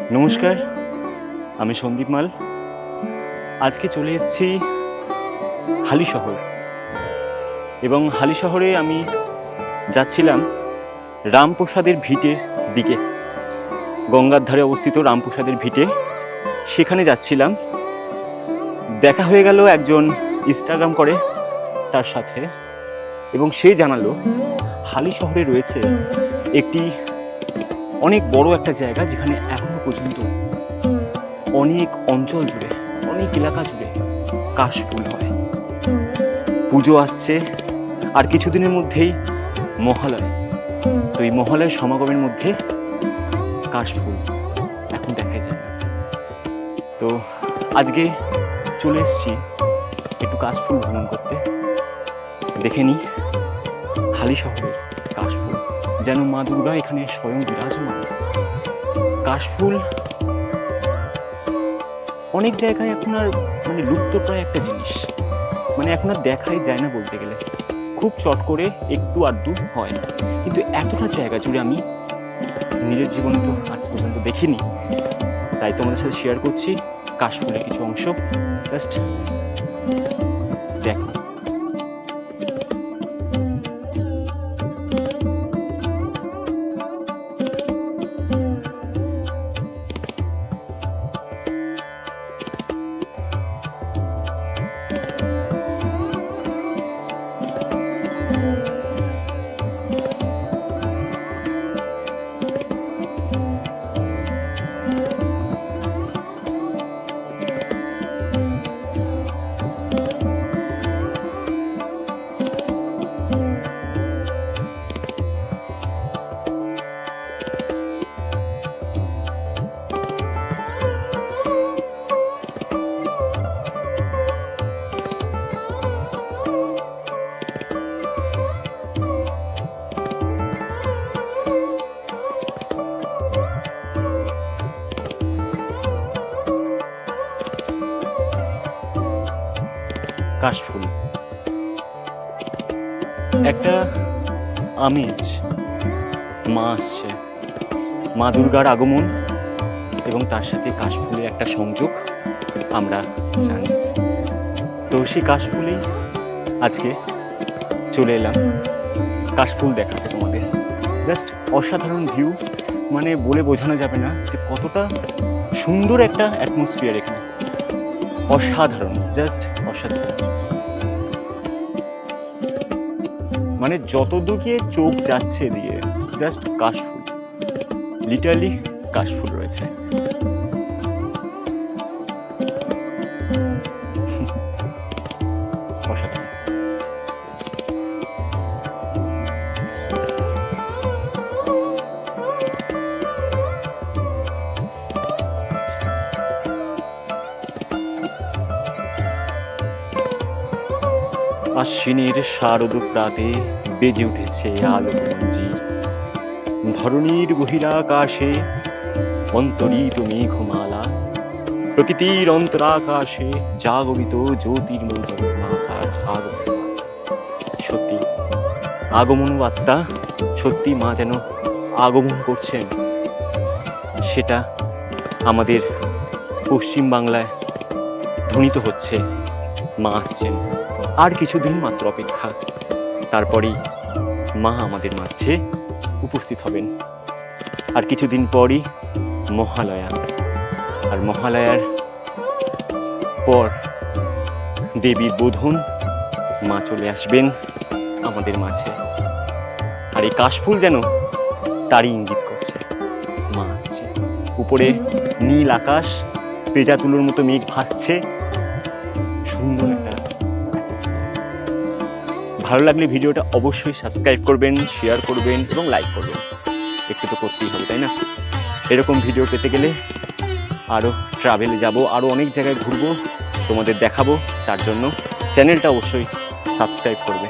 নমস্কার, আমি সন্দীপ মাল। আজকে চলে এসেছি হালি শহর। এবং হালি শহরে আমি যাচ্ছিলাম রামপ্রসাদের ভিটের দিকে। গঙ্গার ধারে অবস্থিত রামপ্রসাদের ভিটে। সেখানে যাচ্ছিলাম। দেখা হয়ে গেল একজন ইনস্টাগ্রাম করে তার সাথে। এবং সে জানালো, হালি শহরে রয়েছে একটি অনেক বড় একটা জায়গা যেখানে এখনও পর্যন্ত অনেক অঞ্চল জুড়ে, অনেক এলাকা জুড়ে কাশফুল হয়। পুজো আসছে আর কিছুদিনের মধ্যেই মহালয়। তো এই মহালয়ের সমাগমের মধ্যে কাশফুল এখন দেখা যায়। তো আজকে চলে এসেছি একটু কাশফুল ভ্রমণ করতে। দেখে নিই হালি শহরের কাশফুল যেন মা দুর্গা এখানে স্বয়ং বিরাজমান। কাশফুল অনেক জায়গায় এখন আর মানে লুপ্তপ্রায় একটা জিনিস। মানে এখন আর দেখাই যায় না বলতে গেলে। খুব চট করে একটু আধটু হয় কিন্তু এতটা জায়গা জুড়ে আমি নিজের জীবনে তো আজ পর্যন্ত দেখিনি। তাই তোমাদের সাথে শেয়ার করছি কাশফুলের কিছু অংশ। জাস্ট দেখো। কাশফুল একটা আমেজ। মা আসছে। মা দুর্গার আগমন এবং তার সাথে কাশফুলের একটা সংযোগ আমরা জানি। তো সেই কাশফুলেই আজকে চলে এলাম। কাশফুল দেখাতে তোমাদের। জাস্ট অসাধারণ ভিউ মানে বলে বোঝানো যাবে না যে কতটা সুন্দর একটা অ্যাটমসফিয়ার এখানে। অসাধারণ জাস্ট অসাধারণ। মানে যত গিয়ে চোখ যাচ্ছে দিয়ে জাস্ট কাশফুল। লিটারলি কাশফুল রয়েছে। আশ্বিনের শারদ প্রাতে বেজে উঠেছে আলো মঞ্জির ধরণীর বহিরাকাশে অন্তরিত মেঘমালা, প্রকৃতির অন্তরাকাশে জাগরিত জ্যোতির্ময় সত্যি, আগমন বার্তা সত্যি মা যেন আগমন করছেন। সেটা আমাদের পশ্চিম বাংলায় ধ্বনিত হচ্ছে, মা আসছেন। আর কিছুদিন মাত্র অপেক্ষা। তারপরেই মা আমাদের মাঝে উপস্থিত হবেন। আর কিছুদিন পরই মহালয়া। আর মহালয়ার পর দেবীর বোধন মা চলে আসবেন আমাদের মাঝে। আর এই কাশফুল যেন তারই ইঙ্গিত করছে। মা আসছে। উপরে নীল আকাশ পেজা তুলোর মতো মেঘ ভাসছে। সুন্দর একটা ভালো লাগলে ভিডিওটা অবশ্যই সাবস্ক্রাইব করবেন শেয়ার করবেন এবং লাইক করবেন। একটু তো করতেই হবে, তাই না? এরকম ভিডিও পেতে গেলে আরও ট্রাভেলে যাব আরও অনেক জায়গায় ঘুরবো, তোমাদের দেখাবো, তার জন্য চ্যানেলটা অবশ্যই সাবস্ক্রাইব করবে।